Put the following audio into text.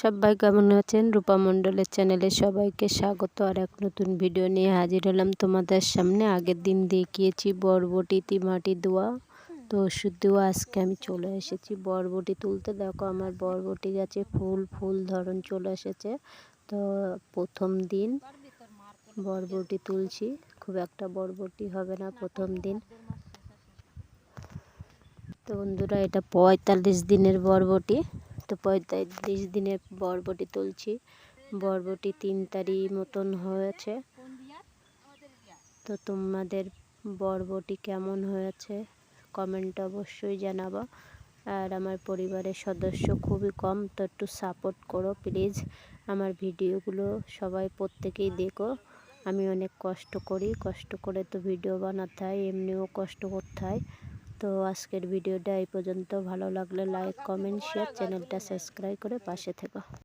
সবাই কেমন আছেন? রূপা মণ্ডলের চ্যানেলে সবাইকে স্বাগত। আর এক নতুন ভিডিও নিয়ে হাজির হলাম তোমাদের সামনে। আগের দিন দেখিয়েছি বরবটি তিমাটি দোয়া। তো ওষুধ দেওয়া আজকে আমি চলে এসেছি বরবটি তুলতে। দেখো আমার বরবটি গাছে ফুল ফুল ধরন চলে এসেছে। তো প্রথম দিন বরবটি তুলছি। খুব একটা বরবটি হবে না প্রথম দিন। তো বন্ধুরা, এটা পঁয়তাল্লিশ দিনের বরবটি। তো পঁয়তাল্লিশ দিনের বরবটি তুলছি। বরবটি তিন তারিখ মতন হয়েছে। তো তোমাদের বরবটি কেমন হয়েছে? কমেন্ট অবশ্যই জানাব। আর আমার পরিবারের সদস্য খুবই কম, তো একটু সাপোর্ট করো, প্লিজ। আমার ভিডিওগুলো সবাই প্রত্যেকেই দেখো। আমি অনেক কষ্ট করি। কষ্ট করে তো ভিডিও বানাতে হয়, এমনিও কষ্ট করতে হয়। তো আজকের ভিডিওটা এই পর্যন্ত। ভালো লাগলে লাইক কমেন্ট শেয়ার চ্যানেলটা সাবস্ক্রাইব করে পাশে থেকো।